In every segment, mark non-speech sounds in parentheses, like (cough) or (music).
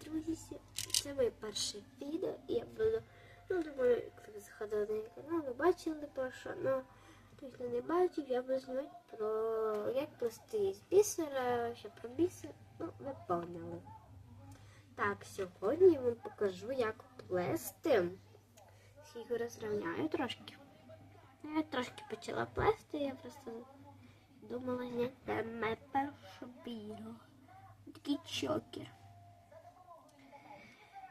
друзі, це моє перше відео, і я буду, ну, думаю, коли ви заходили на мій канал, ви бачили про що, ну, хто не бачив, я буду знімати про як плести з бісера, ще про бісер, ну, ви поняли. Так, сьогодні я вам покажу, як плести. Скільки розрівняю трошки. Ну, Я трошки почала плести, я просто думала зняти моє перше відео. Такий чокер.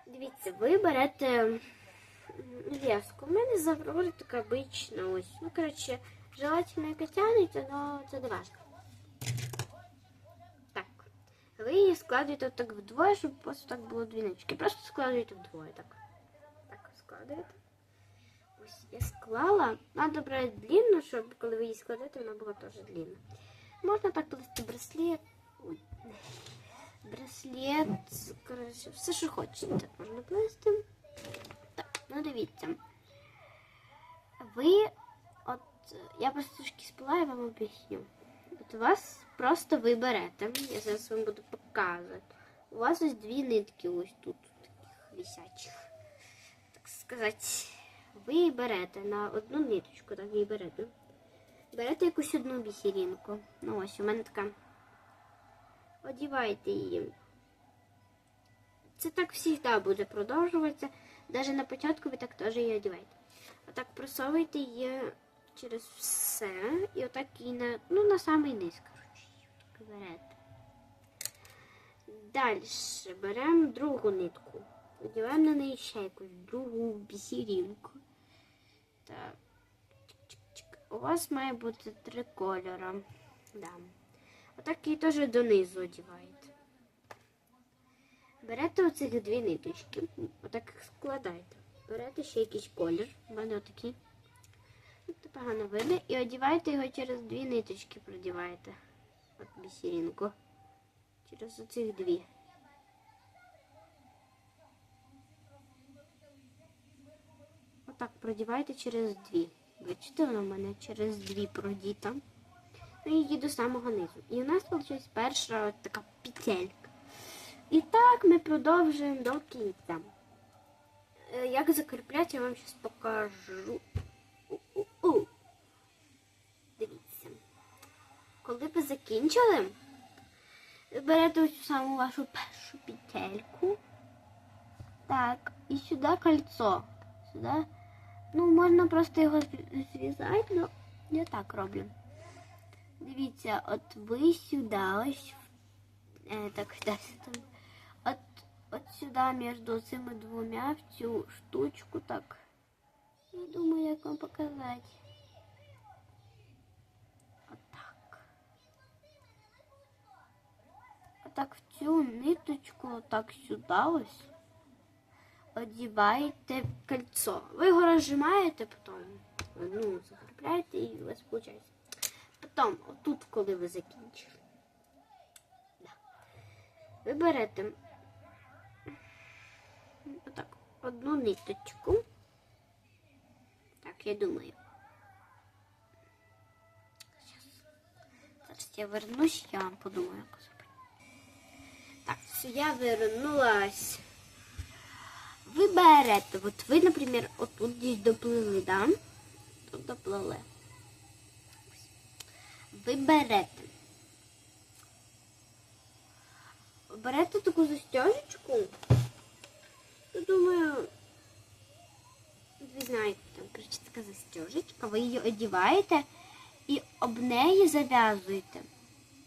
Дивіться, ви берете м, леску. У мене завроди така обична ось. Ну, коротше, желательно яка тягнеться, але це не важко. Так. Ви її складуєте так вдвоє, щоб просто так було дві ниточки. Просто складуєте вдвоє так. Так, складуєте. Ось я склала. Надо брати длинну, щоб коли ви її складете, вона була теж длинна. Можна так плести браслет. Браслет, коротше, все, що хочете, можна плести. Так, ну дивіться. Ви, от, я просто трошки спала і вам об'ясню. От у вас просто ви берете, я зараз вам буду показувати. У вас ось дві нитки ось тут, таких висячих. Так сказати, ви берете на одну ниточку, так і берете. Берете якусь одну бісерінку. Ну ось у мене така. Одіваєте її. Це так завжди буде продовжуватися. Навіть на початку ви так теж її одіваєте. Отак просовуєте її через все. І отак її на, ну, на самий низ, коротше, берете. Далі беремо другу нитку. Одіваємо на неї ще якусь другу бісерінку. Так. У вас має бути три кольори. Да. Отак її теж донизу одіваєте. Берете оцих дві ниточки, отак їх складаєте. Берете ще якийсь колір, у мене отакий. Це погано видно. І одіваєте його через дві ниточки, продіваєте. От бісерінку. Через оцих дві. Отак продіваєте через дві. Бачите, воно в мене через дві продіта. Ну її до самого низу. І у нас виходить перша така петелька. І так ми продовжуємо до кінця. Е, Як закріпляти, я вам зараз покажу. У-у-у. Дивіться. Коли ви закінчили, берете ось саму вашу першу петельку. Так, і сюди кольцо. Сюди. Ну, можна просто його зрізати, але я так роблю. Дивіться, от ви сюди ось. Е, так, (laughs) далі там. От, от сюди між цими двома в цю штучку так. Не думаю, як вам показати. Отак. Отак в цю ниточку, отак сюди ось. Одіваєте кольцо. Ви його розжимаєте потім. Ну, закріпляєте і у вас виходить. Потім, отут, коли ви закінчили. Да. Ви берете отак, одну ниточку. Так, я думаю. Зараз я вернусь, я вам подумаю, як зробити. Так, все, я вернулась. Ви берете, от ви, наприклад, отут десь доплили, да? Тут доплили. Ви берете. Берете таку застежечку. Я думаю, ви знаєте, там, коротше, така застежечка, ви її одіваєте і об неї зав'язуєте.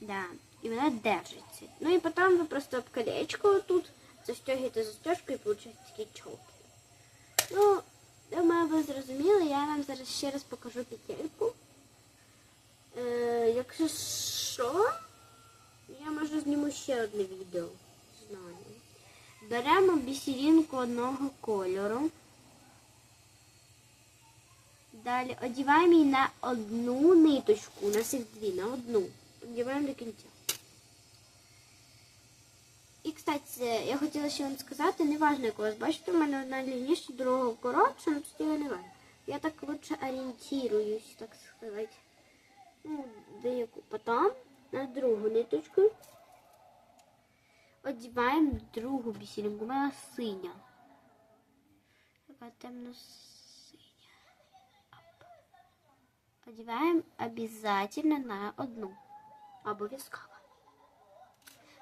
Да. І вона держиться. Ну і потім ви просто об колечко тут застегуєте застежку і виходить такий чолки. Ну, думаю, ви зрозуміли, я вам зараз ще раз покажу петельку. Е, якщо що, я може зніму ще одне відео. Знаю. Беремо бісерінку одного кольору. Далі одіваємо її на одну ниточку, на всіх дві, на одну. Одіваємо до кінця. І, кстати, я хотіла ще вам сказати, не важно, як у вас бачите, у мене одна длинніша, друга коротша, але це не важно. Я так лучше орієнтируюсь, так сказати. Ну, деяку. Потім на другу ниточку одіваємо другу бісеринку. У мене синя. Така темно синя. Одіваємо обязательно на одну. Обов'язково.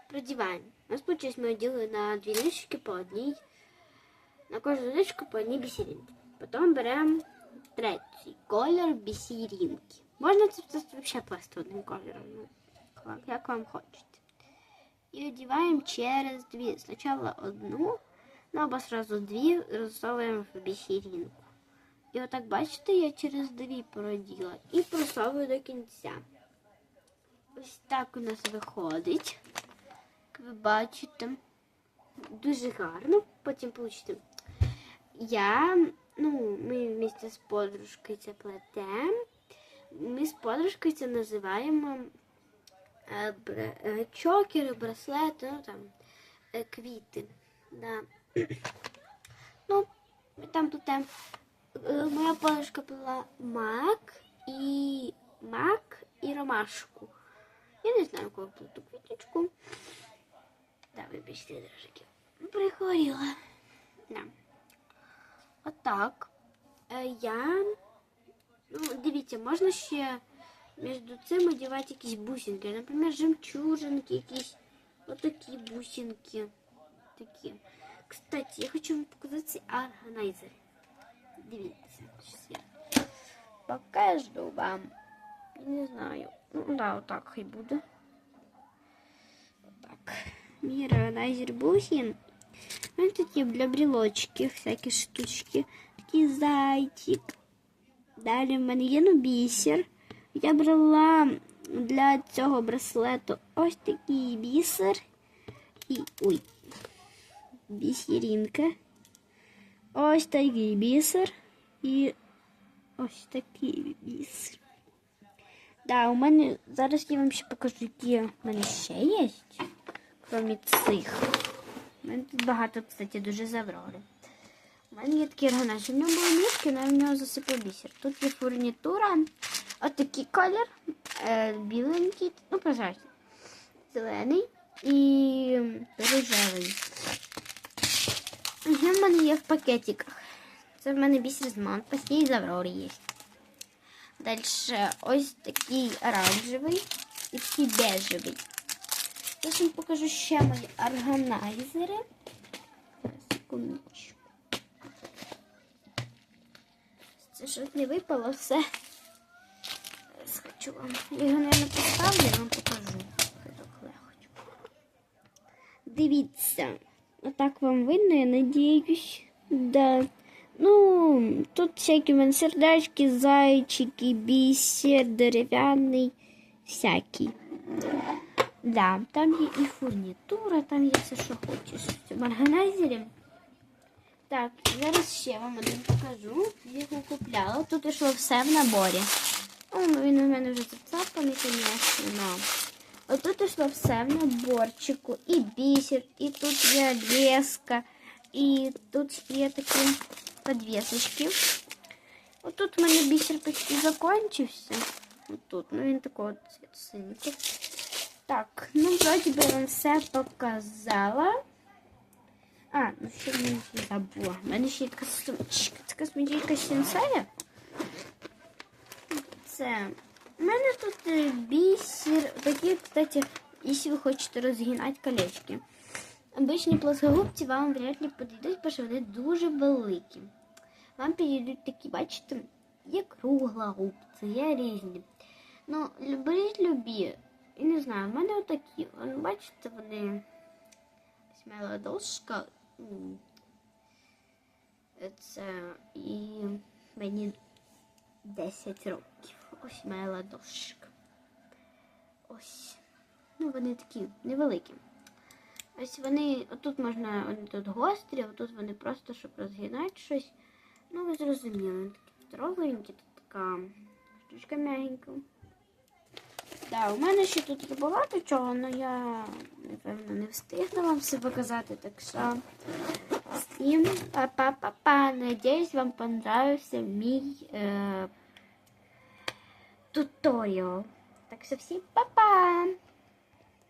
Продіваємо. У нас получилось ми оділи на дві ниточки по одній. На кожну ниточку по одній бісеринці. Потім беремо третій колір бісеринки. Можна це взагалі плести одним кольором. Ну, як- вам хочеться. І одіваємо через дві. Спочатку одну, ну або сразу дві розсовуємо в бісеринку. І отак, бачите, я через дві проділа і просовую до кінця. Ось так у нас виходить. Як ви бачите, дуже гарно. Потім получите. Я, ну, ми вместе з подружкою це плетемо. Ми з подружкою це називаємо е, е, чокери, браслети, ну там е, квіти. Да. (clears throat) Ну, там тут там моя подружка була мак і мак і ромашку. Я не знаю, кого ту квіточку. Да, вибачте, дружики. Прихворіла. Да. Отак. Е, я. Ну, дивіться, можна ще між цим одягати якісь бусинки. Наприклад, жемчужинки, якісь отакі бусинки. Такі. Кстати, я хочу вам показати ці органайзери. Дивіться, щас я покажу вам. Не знаю. Ну, да, отак хай буде. Отак. Мій органайзер бусин. У мене тут є для брілочки, всякі штучки. Такий зайчик. Далі в мене є бісер. Я брала для цього браслету ось такий бісер. І ой, бісерінка. Ось такий бісер. І ось такий бісер. Да, у мене зараз я вам ще покажу, які в мене ще є, крім цих. У мене тут багато, кстати, дуже заврори. У мене є такі органайзер. В ньому були але в нього засипав бісер. Тут є фурнітура. Отакий колір. Е, біленький, ну, прозрачний. Зелений і рожевий. Ще в мене є в пакетиках. Це в мене бісер з Манпасі і з Аврори є. Далі ось такий оранжевий і такий бежевий. Зараз вам покажу ще мої органайзери. Секундочку. Це щоб не випало все. Хочу вам. Я його, мабуть, поставлю і вам покажу. Дивіться. Отак вам видно, я надіюсь. Да. Ну, тут всякі мене сердечки, зайчики, бісер, дерев'яний, всякий. Да, там є і фурнітура, там є все, що хочеш в органайзері. Так, зараз ще вам один покажу. Я купляла. Тут йшло все в наборі. Ну, він у мене вже зацапаний, звісно. но Отут йшло все в наборчику. І бісер, і тут є леска, і тут є такі подвісочки. Отут у мене бісер почти закінчився. Отут, ну він такого цвіту синенький. Так, ну вроді би вам все показала. А, ну ще мені забула. У мене ще є косметичка сенсея. Це. У мене тут е, бісер. Такі, кстати, якщо ви хочете розгинати колечки. Обичні плоскогубці вам вряд ли підійдуть, бо що вони дуже великі. Вам підійдуть такі, бачите, є кругла губці, є різні. Ну, беріть любі. І не знаю, в мене отакі. Вон, бачите, вони ладошка. М. Це і мені 10 років. Ось моя ладошка. Ось. Ну, вони такі невеликі. Ось вони, отут можна, вони тут гострі, а тут вони просто, щоб розгинати щось. Ну, ви зрозуміли, вони такі здоровенькі, тут така штучка м'ягенька. Да, у мене ще тут є багато чого, але я, напевно, не встигну вам все показати, так що всім па-па-па-па. Надіюсь, вам понравився мій е, туторіал. Так що всім па-па!